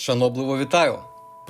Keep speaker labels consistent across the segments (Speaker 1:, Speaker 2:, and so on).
Speaker 1: Шанобливо вітаю!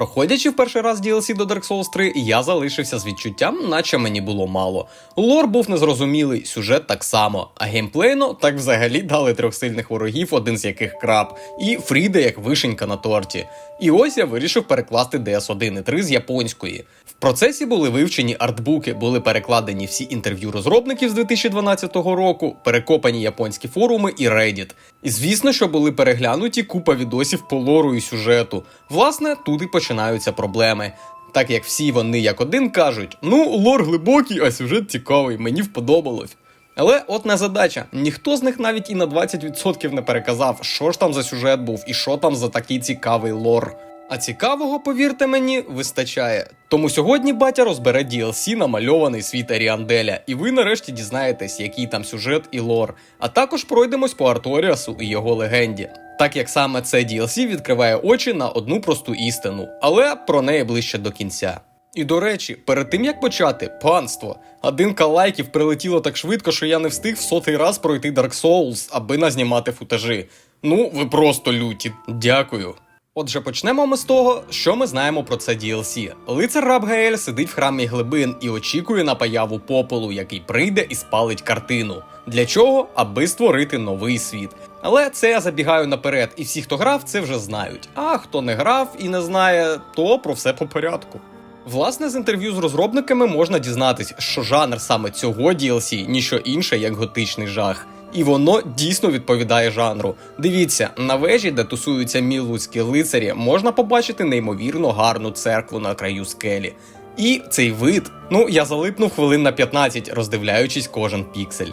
Speaker 1: Проходячи в перший раз DLC до Dark Souls 3, я залишився з відчуттям, наче мені було мало. Лор був незрозумілий, сюжет так само, а геймплейно так взагалі дали трьох сильних ворогів, один з яких краб, і Фріда як вишенька на торті. І ось я вирішив перекласти DS1 і 3 з японської. В процесі були вивчені артбуки, були перекладені всі інтерв'ю розробників з 2012 року, перекопані японські форуми і Reddit. І звісно, що були переглянуті купа відосів по лору і сюжету. Власне, тут і починаються проблеми. Так як всі вони як один кажуть: ну, лор глибокий, а сюжет цікавий, мені вподобалось. Але от не задача. Ніхто з них навіть і на 20% не переказав, що ж там за сюжет був і що там за такий цікавий лор. А цікавого, повірте мені, вистачає. Тому сьогодні батя розбере DLC намальований світ Аріанделя, і ви нарешті дізнаєтесь, який там сюжет і лор. А також пройдемось по Арторіасу і його легенді. Так як саме це DLC відкриває очі на одну просту істину, але про неї ближче до кінця. І до речі, перед тим як почати, панство, одинка лайків прилетіло так швидко, що я не встиг в сотий раз пройти Dark Souls, аби назнімати футажі. Ну, ви просто люті. Дякую. Отже, почнемо ми з того, що ми знаємо про це DLC. Лицар Рабгаель сидить в храмі глибин і очікує на появу попелу, який прийде і спалить картину. Для чого? Аби створити новий світ. Але це я забігаю наперед, і всі, хто грав, це вже знають. А хто не грав і не знає, то про все по порядку. Власне, з інтерв'ю з розробниками можна дізнатись, що жанр саме цього DLC ніщо інше, як готичний жах. І воно дійсно відповідає жанру. Дивіться, на вежі, де тусуються мілуцькі лицарі, можна побачити неймовірно гарну церкву на краю скелі. І цей вид, ну я залипнув хвилин на 15, роздивляючись кожен піксель.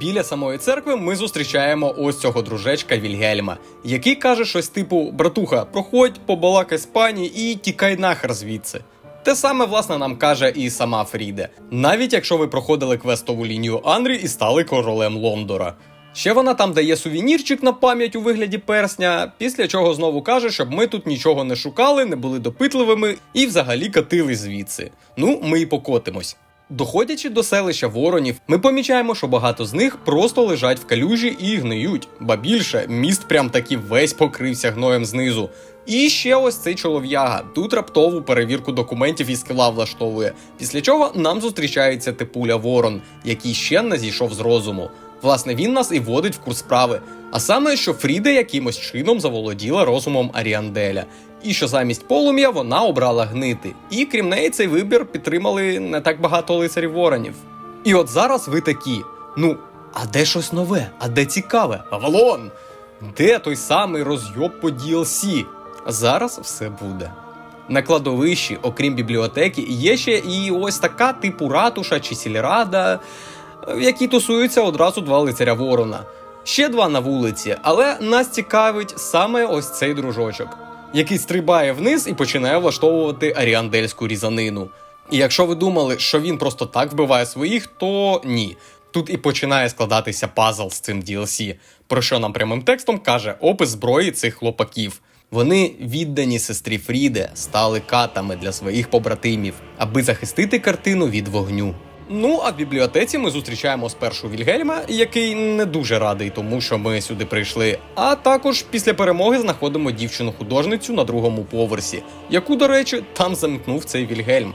Speaker 1: Біля самої церкви ми зустрічаємо ось цього дружечка Вільгельма, який каже щось типу: Братуха, проходь, побалакай з пані і тікай нахер звідси. Те саме, власне, нам каже і сама Фріде, навіть якщо ви проходили квестову лінію Анрі і стали королем Лондора. Ще вона там дає сувенірчик на пам'ять у вигляді персня, після чого знову каже, щоб ми тут нічого не шукали, не були допитливими і взагалі катили звідси. Ну, ми і покотимось. Доходячи до селища воронів, ми помічаємо, що багато з них просто лежать в калюжі і гниють. Ба більше, міст прям таки весь покрився гноєм знизу. І ще ось цей чолов'яга. Тут раптову перевірку документів і скила влаштовує. Після чого нам зустрічається типуля Ворон, який ще не зійшов з розуму. Власне, він нас і вводить в курс справи. А саме, що Фріда якимось чином заволоділа розумом Аріанделя, і що замість полум'я вона обрала гнити. І крім неї, цей вибір підтримали не так багато лицарів воронів. І от зараз ви такі: ну, а де щось нове? А де цікаве? Авалон! Де той самий розйоб по DLC? Зараз все буде. На кладовищі, окрім бібліотеки, є ще і ось така типу ратуша чи сільрада, в якій тусуються одразу два лицаря ворона. Ще два на вулиці, але нас цікавить саме ось цей дружочок, який стрибає вниз і починає влаштовувати аріандельську різанину. І якщо ви думали, що він просто так вбиває своїх, то ні. Тут і починає складатися пазл з цим DLC, про що нам прямим текстом каже опис зброї цих хлопаків. Вони віддані сестрі Фріде, стали катами для своїх побратимів, аби захистити картину від вогню. Ну а в бібліотеці ми зустрічаємо спершу Вільгельма, який не дуже радий тому, що ми сюди прийшли. А також після перемоги знаходимо дівчину-художницю на другому поверсі, яку, до речі, там замкнув цей Вільгельм.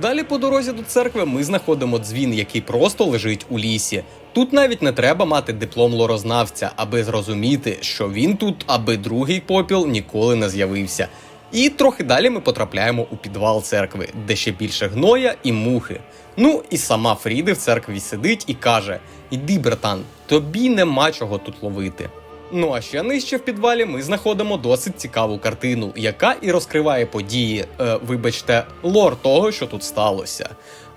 Speaker 1: Далі по дорозі до церкви ми знаходимо дзвін, який просто лежить у лісі. Тут навіть не треба мати диплом лорознавця, аби зрозуміти, що він тут, аби другий попіл ніколи не з'явився. І трохи далі ми потрапляємо у підвал церкви, де ще більше гноя і мухи. Ну і сама Фріди в церкві сидить і каже: Іди, братан, тобі нема чого тут ловити. Ну а ще нижче в підвалі ми знаходимо досить цікаву картину, яка і розкриває події, е, вибачте, лор того, що тут сталося.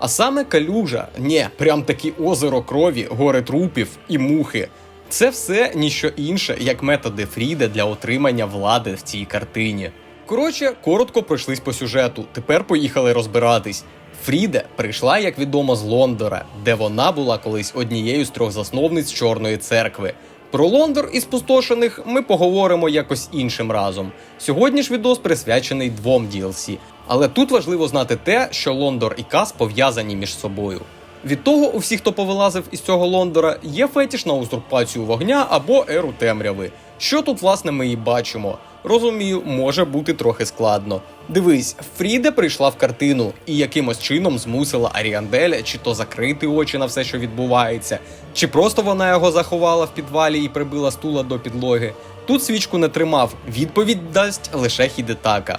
Speaker 1: А саме калюжа, ні, прям таки озеро крові, гори трупів і мухи. Це все ніщо інше, як методи Фріде для отримання влади в цій картині. Коротше, коротко пройшлись по сюжету. Тепер поїхали розбиратись. Фріде прийшла, як відомо, з Лондора, де вона була колись однією з трьох засновниць Чорної церкви. Про Лондор і спустошених ми поговоримо якось іншим разом. Сьогодні ж відос присвячений двом DLC. Але тут важливо знати те, що Лондор і Кас пов'язані між собою. Від того, у всіх, хто повилазив із цього Лондора, є фетіш на узурпацію вогня або еру темряви. Що тут, власне, ми і бачимо. Розумію, може бути трохи складно. Дивись, Фріде прийшла в картину і якимось чином змусила Аріанделя чи то закрити очі на все, що відбувається, чи просто вона його заховала в підвалі і прибила стула до підлоги. Тут свічку не тримав, відповідь дасть лише Хідетака.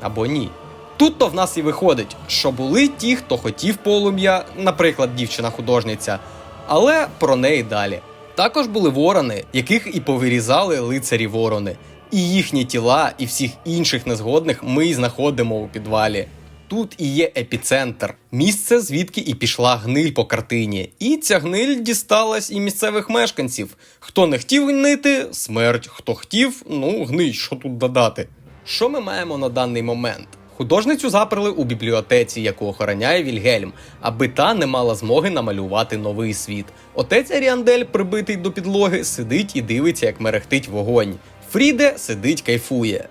Speaker 1: Або ні. Тут то в нас і виходить, що були ті, хто хотів полум'я, наприклад, дівчина-художниця, але про неї далі. Також були ворони, яких і повирізали лицарі ворони. І їхні тіла, і всіх інших незгодних ми й знаходимо у підвалі. Тут і є епіцентр, місце, звідки і пішла гниль по картині. І ця гниль дісталась і місцевих мешканців. Хто не хотів гнити смерть, хто хотів, ну гнить, що тут додати. Що ми маємо на даний момент? Художницю заперли у бібліотеці, яку охороняє Вільгельм, аби та не мала змоги намалювати новий світ. Отець Аріандель, прибитий до підлоги, сидить і дивиться, як мерехтить вогонь. Фріде сидить, кайфує.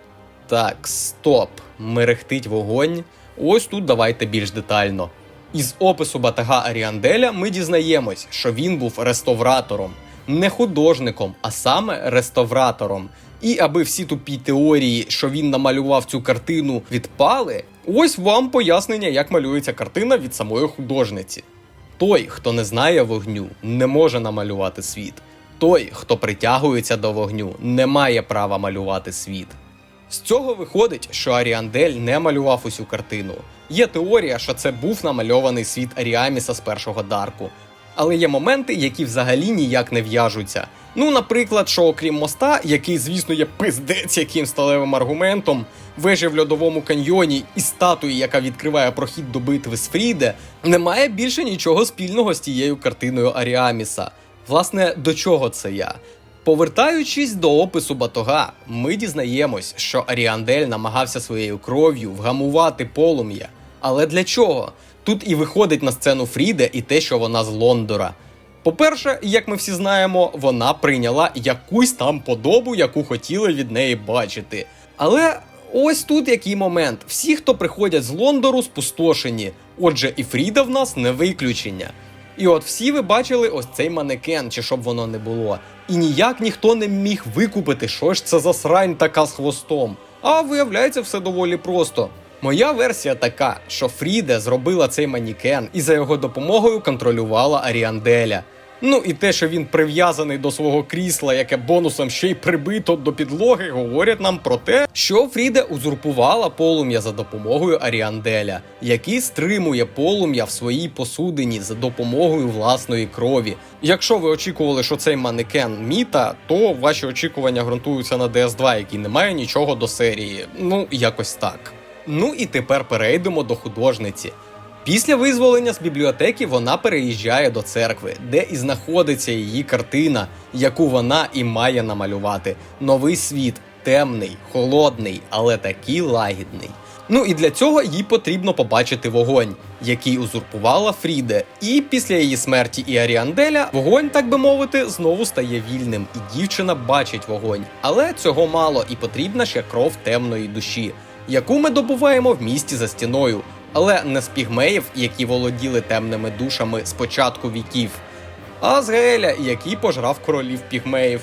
Speaker 1: Так, стоп, мерехтить вогонь. Ось тут давайте більш детально. Із опису батага Аріанделя ми дізнаємось, що він був реставратором, не художником, а саме реставратором. І аби всі тупі теорії, що він намалював цю картину, відпали, ось вам пояснення, як малюється картина від самої художниці. Той, хто не знає вогню, не може намалювати світ. Той, хто притягується до вогню, не має права малювати світ. З цього виходить, що Аріандель не малював усю картину. Є теорія, що це був намальований світ Аріаміса з першого дарку. Але є моменти, які взагалі ніяк не в'яжуться. Ну, наприклад, що окрім моста, який, звісно, є пиздець яким сталевим аргументом, вежі в льодовому каньйоні і статуї, яка відкриває прохід до битви з Фріде, немає більше нічого спільного з тією картиною Аріаміса. Власне, до чого це я? Повертаючись до опису батога, ми дізнаємось, що Аріандель намагався своєю кров'ю вгамувати полум'я. Але для чого? Тут і виходить на сцену Фріде і те, що вона з Лондора. По-перше, як ми всі знаємо, вона прийняла якусь там подобу, яку хотіли від неї бачити. Але ось тут який момент: всі, хто приходять з Лондору, спустошені. Отже, і Фріда в нас не виключення. І от всі ви бачили ось цей манекен, чи щоб воно не було. І ніяк ніхто не міг викупити, що ж це за срань така з хвостом. А виявляється, все доволі просто. Моя версія така, що Фріде зробила цей манікен і за його допомогою контролювала Аріанделя. Ну і те, що він прив'язаний до свого крісла, яке бонусом ще й прибито до підлоги, говорять нам про те, що Фріде узурпувала полум'я за допомогою Аріанделя, який стримує полум'я в своїй посудині за допомогою власної крові. Якщо ви очікували, що цей манекен міта, то ваші очікування ґрунтуються на DS2, який не має нічого до серії. Ну, якось так. Ну і тепер перейдемо до художниці. Після визволення з бібліотеки вона переїжджає до церкви, де і знаходиться її картина, яку вона і має намалювати. Новий світ, темний, холодний, але такий лагідний. Ну і для цього їй потрібно побачити вогонь, який узурпувала Фріде. І після її смерті і Аріанделя вогонь, так би мовити, знову стає вільним, і дівчина бачить вогонь. Але цього мало, і потрібна ще кров темної душі, яку ми добуваємо в місті за стіною але не з пігмеїв, які володіли темними душами з початку віків, а з Геля, який пожрав королів пігмеїв.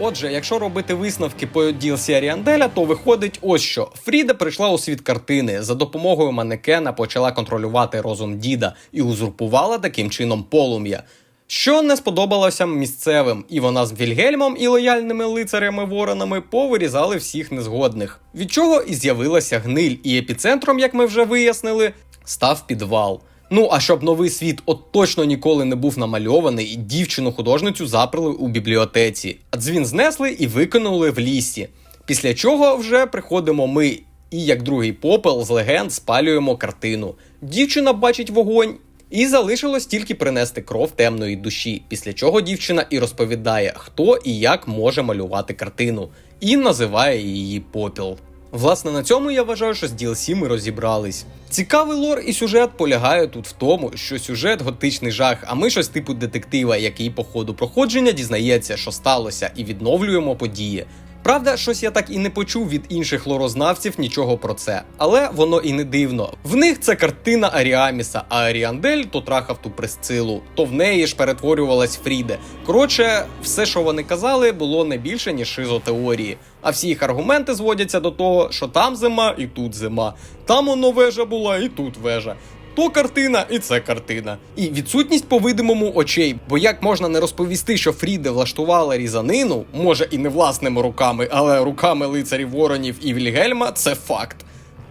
Speaker 1: Отже, якщо робити висновки по DLC Аріанделя, то виходить ось що Фріда прийшла у світ картини за допомогою манекена почала контролювати розум діда і узурпувала таким чином полум'я. Що не сподобалося місцевим, і вона з Вільгельмом і лояльними лицарями-воронами повирізали всіх незгодних. Від чого і з'явилася гниль, і епіцентром, як ми вже вияснили, став підвал. Ну а щоб новий світ от точно ніколи не був намальований, дівчину художницю заперли у бібліотеці, а дзвін знесли і викинули в лісі. Після чого вже приходимо ми. І як другий попел з легенд спалюємо картину. Дівчина бачить вогонь і залишилось тільки принести кров темної душі, після чого дівчина і розповідає, хто і як може малювати картину, і називає її попіл. Власне, на цьому я вважаю, що з DLC ми розібрались. Цікавий лор і сюжет полягає тут в тому, що сюжет готичний жах, а ми щось типу детектива, який по ходу проходження дізнається, що сталося, і відновлюємо події. Правда, щось я так і не почув від інших лорознавців нічого про це, але воно і не дивно. В них це картина Аріаміса, а Аріандель то трахав ту пресцилу, то в неї ж перетворювалась Фріде. Коротше, все, що вони казали, було не більше ніж шизотеорії. А всі їх аргументи зводяться до того, що там зима і тут зима, там воно вежа була, і тут вежа. То картина, і це картина. І відсутність по-видимому очей. Бо як можна не розповісти, що Фріде влаштувала різанину, може і не власними руками, але руками лицарів Воронів і Вільгельма, це факт.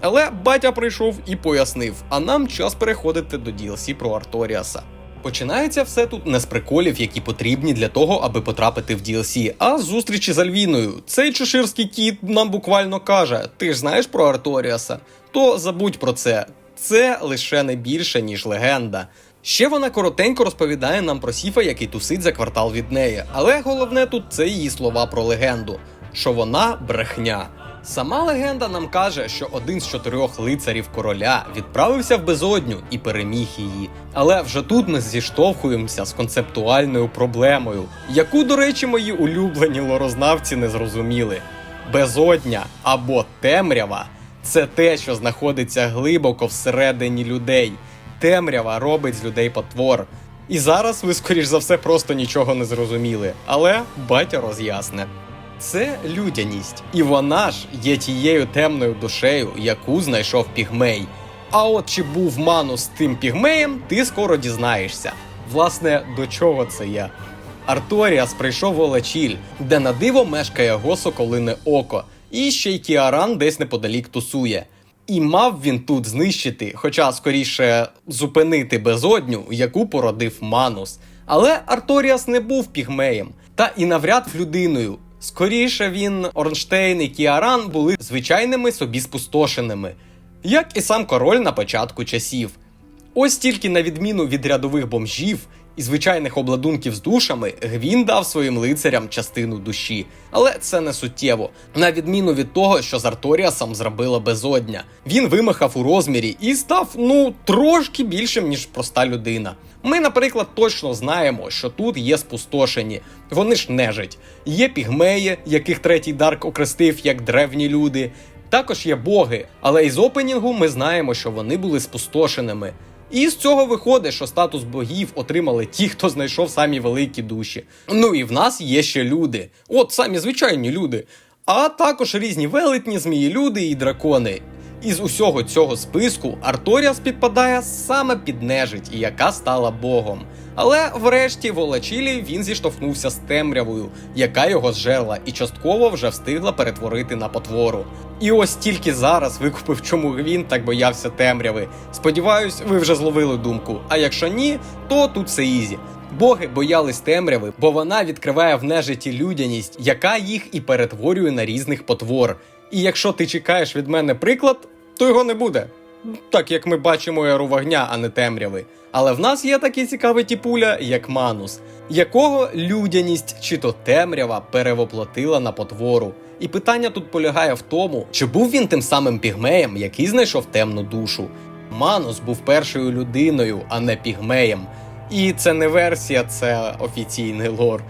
Speaker 1: Але батя прийшов і пояснив: а нам час переходити до DLC про Арторіаса. Починається все тут не з приколів, які потрібні для того, аби потрапити в DLC, а з зустрічі з Альвіною. Цей чеширський кіт нам буквально каже: ти ж знаєш про Арторіаса? То забудь про це. Це лише не більше, ніж легенда. Ще вона коротенько розповідає нам про Сіфа, який тусить за квартал від неї. Але головне тут це її слова про легенду, що вона брехня. Сама легенда нам каже, що один з чотирьох лицарів короля відправився в безодню і переміг її. Але вже тут ми зіштовхуємося з концептуальною проблемою, яку, до речі, мої улюблені лорознавці не зрозуміли. Безодня або темрява це те, що знаходиться глибоко всередині людей. Темрява робить з людей потвор. І зараз ви, скоріш за все, просто нічого не зрозуміли. Але батя роз'ясне. Це людяність, і вона ж є тією темною душею, яку знайшов пігмей. А от чи був Манус тим пігмеєм, ти скоро дізнаєшся. Власне, до чого це я? Арторіас прийшов в Олачіль, де на диво мешкає його соколине око, і ще й Кіаран десь неподалік тусує. І мав він тут знищити, хоча скоріше зупинити безодню, яку породив Манус. Але Арторіас не був пігмеєм, та і навряд людиною. Скоріше він, Орнштейн і Кіаран були звичайними собі спустошеними, як і сам король на початку часів. Ось тільки на відміну від рядових бомжів і звичайних обладунків з душами, Гвін дав своїм лицарям частину душі. Але це не суттєво. На відміну від того, що з Арторіасом зробила безодня. Він вимахав у розмірі і став, ну, трошки більшим, ніж проста людина. Ми, наприклад, точно знаємо, що тут є спустошені. Вони ж нежить. Є пігмеї, яких третій Дарк окрестив як древні люди. Також є боги, але із опенінгу ми знаємо, що вони були спустошеними. І з цього виходить, що статус богів отримали ті, хто знайшов самі великі душі. Ну і в нас є ще люди, от самі звичайні люди, а також різні велетні, змії, люди і дракони. Із усього цього списку Арторіас підпадає саме під нежить, і яка стала богом. Але врешті в Олачілі він зіштовхнувся з темрявою, яка його зжерла і частково вже встигла перетворити на потвору. І ось тільки зараз викупив, чому Гвін так боявся темряви. Сподіваюсь, ви вже зловили думку. А якщо ні, то тут все ізі. Боги боялись темряви, бо вона відкриває в нежиті людяність, яка їх і перетворює на різних потвор. І якщо ти чекаєш від мене приклад, то його не буде. Так як ми бачимо еру вогня, а не темряви. Але в нас є такий цікавий тіпуля, як Манус, якого людяність чи то темрява перевоплотила на потвору. І питання тут полягає в тому, чи був він тим самим пігмеєм, який знайшов темну душу. Манус був першою людиною, а не пігмеєм. І це не версія, це офіційний лор.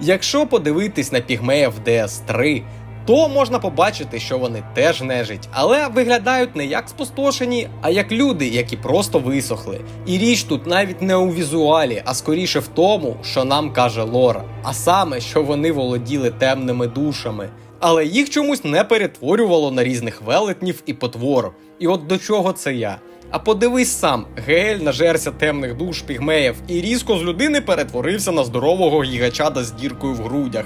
Speaker 1: Якщо подивитись на пігмеїв DS3, то можна побачити, що вони теж нежить, але виглядають не як спустошені, а як люди, які просто висохли. І річ тут навіть не у візуалі, а скоріше в тому, що нам каже Лора, а саме, що вони володіли темними душами. Але їх чомусь не перетворювало на різних велетнів і потвор. І от до чого це я? А подивись сам, Гель нажерся темних душ пігмеїв і різко з людини перетворився на здорового гігачада з діркою в грудях.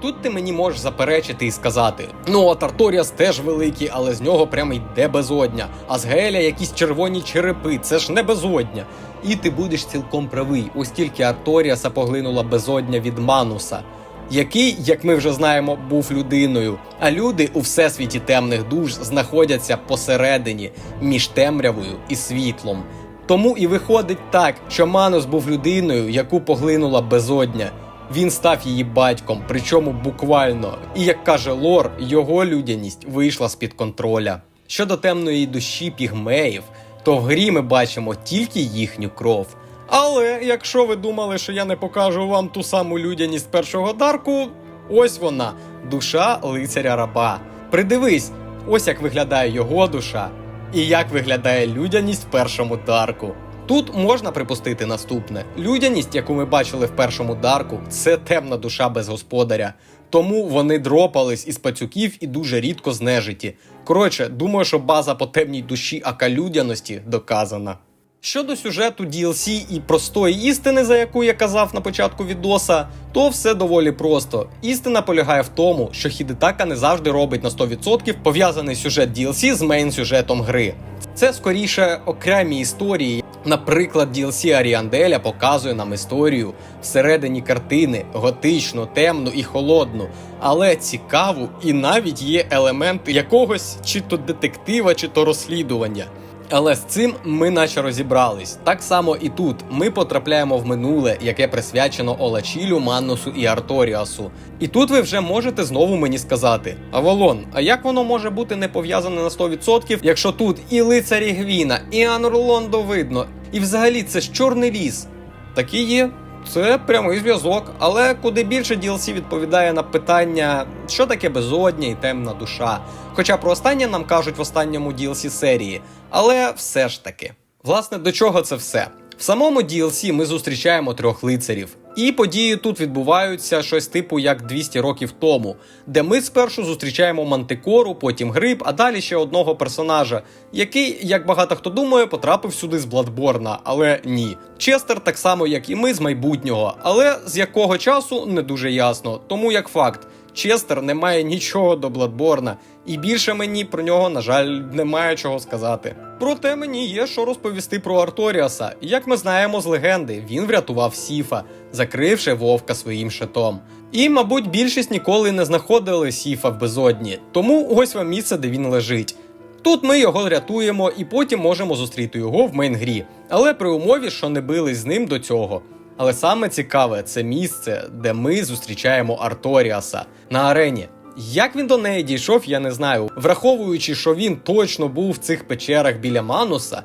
Speaker 1: Тут ти мені можеш заперечити і сказати: ну от Арторіас теж великий, але з нього прямо йде безодня. А з Геля якісь червоні черепи, це ж не безодня. І ти будеш цілком правий, ось тільки Арторіаса поглинула безодня від Мануса, який, як ми вже знаємо, був людиною. А люди у всесвіті темних душ знаходяться посередині між темрявою і світлом. Тому і виходить так, що Манус був людиною, яку поглинула безодня. Він став її батьком, причому буквально. І як каже Лор, його людяність вийшла з-під контроля. Щодо темної душі пігмеїв, то в грі ми бачимо тільки їхню кров. Але якщо ви думали, що я не покажу вам ту саму людяність першого дарку, Ось вона, душа лицаря раба. Придивись, ось як виглядає його душа, і як виглядає людяність в першому дарку. Тут можна припустити наступне: людяність, яку ми бачили в першому дарку, це темна душа без господаря. Тому вони дропались із пацюків і дуже рідко з нежиті. Коротше, думаю, що база по темній душі ака людяності доказана. Щодо сюжету DLC і простої істини, за яку я казав на початку відоса, то все доволі просто. Істина полягає в тому, що Хідетака не завжди робить на 100% пов'язаний сюжет DLC з мейн сюжетом гри. Це скоріше окремі історії. Наприклад, DLC Аріанделя показує нам історію всередині картини, готичну, темну і холодну, але цікаву, і навіть є елемент якогось чи то детектива, чи то розслідування. Але з цим ми наче розібрались. Так само і тут ми потрапляємо в минуле, яке присвячено Олачілю, Маннусу і Арторіасу. І тут ви вже можете знову мені сказати: Авалон, а як воно може бути не пов'язане на 100%, якщо тут і лицарі Гвіна, і Анурлондо видно, і взагалі це ж чорний ліс? Такі є. Це прямий зв'язок, але куди більше DLC відповідає на питання, що таке безодня і темна душа. Хоча про останнє нам кажуть в останньому DLC серії, але все ж таки. Власне, до чого це все? В самому DLC ми зустрічаємо трьох лицарів, і події тут відбуваються щось типу як 200 років тому, де ми спершу зустрічаємо мантикору, потім гриб, а далі ще одного персонажа, який, як багато хто думає, потрапив сюди з Бладборна, але ні. Честер так само, як і ми з майбутнього, але з якого часу не дуже ясно, тому як факт. Честер не має нічого до Бладборна, і більше мені про нього, на жаль, немає чого сказати. Проте мені є що розповісти про Арторіаса. Як ми знаємо з легенди, він врятував Сіфа, закривши вовка своїм щитом. І, мабуть, більшість ніколи не знаходили Сіфа в безодні, тому ось вам місце, де він лежить. Тут ми його рятуємо і потім можемо зустріти його в мейн-грі, але при умові, що не бились з ним до цього. Але саме цікаве це місце, де ми зустрічаємо Арторіаса на арені. Як він до неї дійшов, я не знаю. Враховуючи, що він точно був в цих печерах біля Мануса,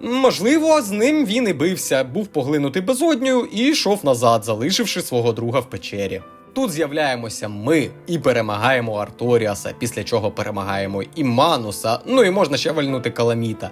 Speaker 1: можливо, з ним він і бився, був поглинутий безоднею і йшов назад, залишивши свого друга в печері. Тут з'являємося ми і перемагаємо Арторіаса, після чого перемагаємо і Мануса, ну і можна ще вальнути Каламіта.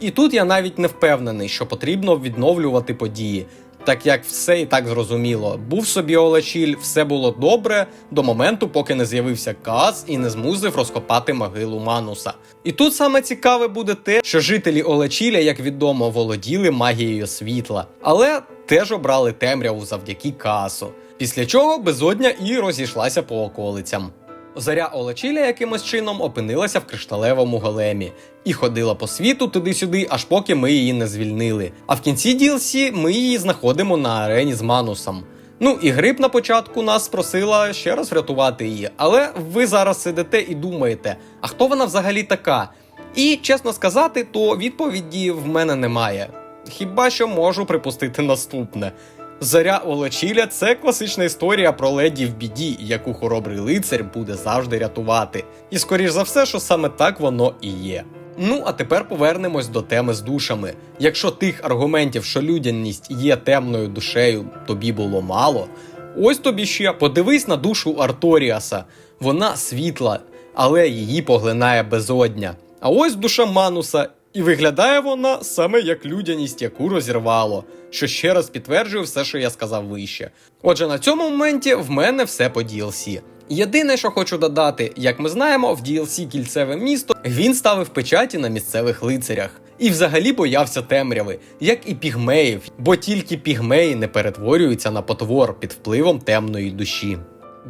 Speaker 1: І тут я навіть не впевнений, що потрібно відновлювати події, так як все і так зрозуміло. Був собі Олачіль, все було добре до моменту, поки не з'явився Каз і не змусив розкопати могилу Мануса. І тут саме цікаве буде те, що жителі Олачіля, як відомо, володіли магією світла, але теж обрали темряву завдяки Касу. Після чого безодня і розійшлася по околицям. Заря Олачіля якимось чином опинилася в кришталевому големі і ходила по світу туди-сюди, аж поки ми її не звільнили. А в кінці DLC ми її знаходимо на арені з Манусом. Ну і гриб на початку нас просила ще раз врятувати її. Але ви зараз сидите і думаєте, а хто вона взагалі така? І чесно сказати, то відповіді в мене немає. Хіба що можу припустити наступне. Заря Олачіля це класична історія про леді в біді, яку хоробрий лицар буде завжди рятувати. І скоріш за все, що саме так воно і є. Ну а тепер повернемось до теми з душами. Якщо тих аргументів, що людяність є темною душею, тобі було мало, ось тобі ще подивись на душу Арторіаса. Вона світла, але її поглинає безодня. А ось душа Мануса, і виглядає вона саме як людяність, яку розірвало, що ще раз підтверджує все, що я сказав вище. Отже, на цьому моменті в мене все по DLC. Єдине, що хочу додати, як ми знаємо, в DLC Кільцеве місто він ставив печаті на місцевих лицарях. І взагалі боявся темряви, як і пігмеїв, бо тільки пігмеї не перетворюються на потвор під впливом темної душі.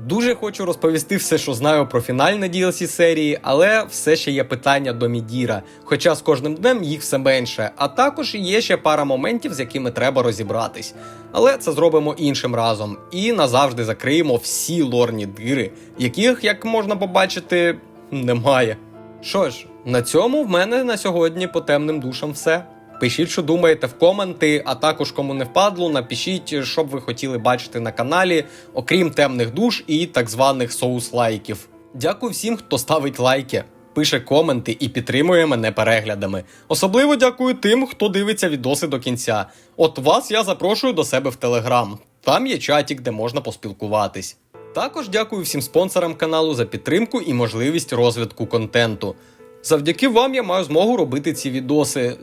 Speaker 1: Дуже хочу розповісти все, що знаю про фінальне DLC серії, але все ще є питання до Мідіра, хоча з кожним днем їх все менше, а також є ще пара моментів, з якими треба розібратись. Але це зробимо іншим разом і назавжди закриємо всі лорні дири, яких, як можна побачити, немає. Що ж, на цьому в мене на сьогодні по темним душам все. Пишіть, що думаєте в коменти, а також кому не впадло, напишіть, що б ви хотіли бачити на каналі, окрім темних душ і так званих соус-лайків. Дякую всім, хто ставить лайки, пише коменти і підтримує мене переглядами. Особливо дякую тим, хто дивиться відоси до кінця. От вас я запрошую до себе в телеграм. Там є чатік, де можна поспілкуватись. Також дякую всім спонсорам каналу за підтримку і можливість розвитку контенту. Завдяки вам я маю змогу робити ці відоси.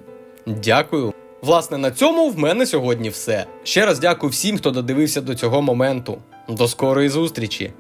Speaker 1: Дякую. Власне, на цьому в мене сьогодні все. Ще раз дякую всім, хто додивився до цього моменту. До скорої зустрічі!